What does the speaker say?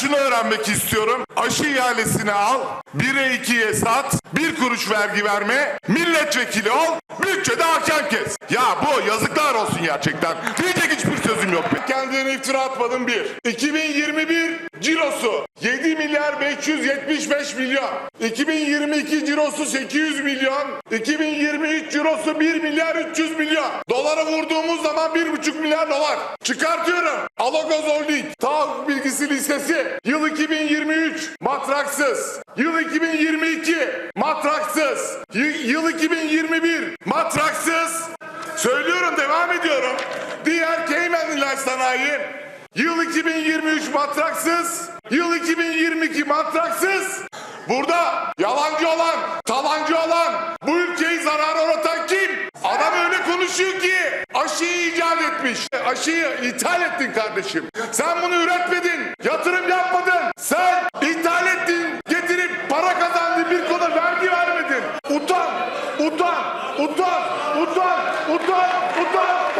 şunu öğrenmek istiyorum. Aşı ihalesini al, 1'e 2'ye sat, bir kuruş vergi verme, milletvekili ol, bütçede hakem kes. Ya bu yazıklar olsun gerçekten. Diyecek hiçbir sözüm yok. Kendine iftira atmadım bir. 2021 cirosu 7 milyar 575 milyon. 2022 cirosu 800 milyon. 2023 cirosu 1 milyar 300 milyon. Dolara vurduğumuz zaman 1,5 milyar dolar. Çıkartıyorum. Alagaz Holding. TAV bilgisi listesi. Yıl 2023 matraksız. Yıl 2022 matraksız. Y- yıl 2021 matraksız. Söylüyorum devam ediyorum. Diğer İlaç Sanayi. Yıl 2023 matraksız. Yıl 2022 matraksız. Burada yalancı olan, talancı olan, bu ülkeyi zarara uğratan kim? Adam öyle konuşuyor ki aşıyı. Aşıyı ithal ettin kardeşim. Sen bunu üretmedin, yatırım yapmadın. Sen ithal ettin, getirip para kazandın bir konuda vergi vermedin. Utan, utan, utan, utan, utan, utan.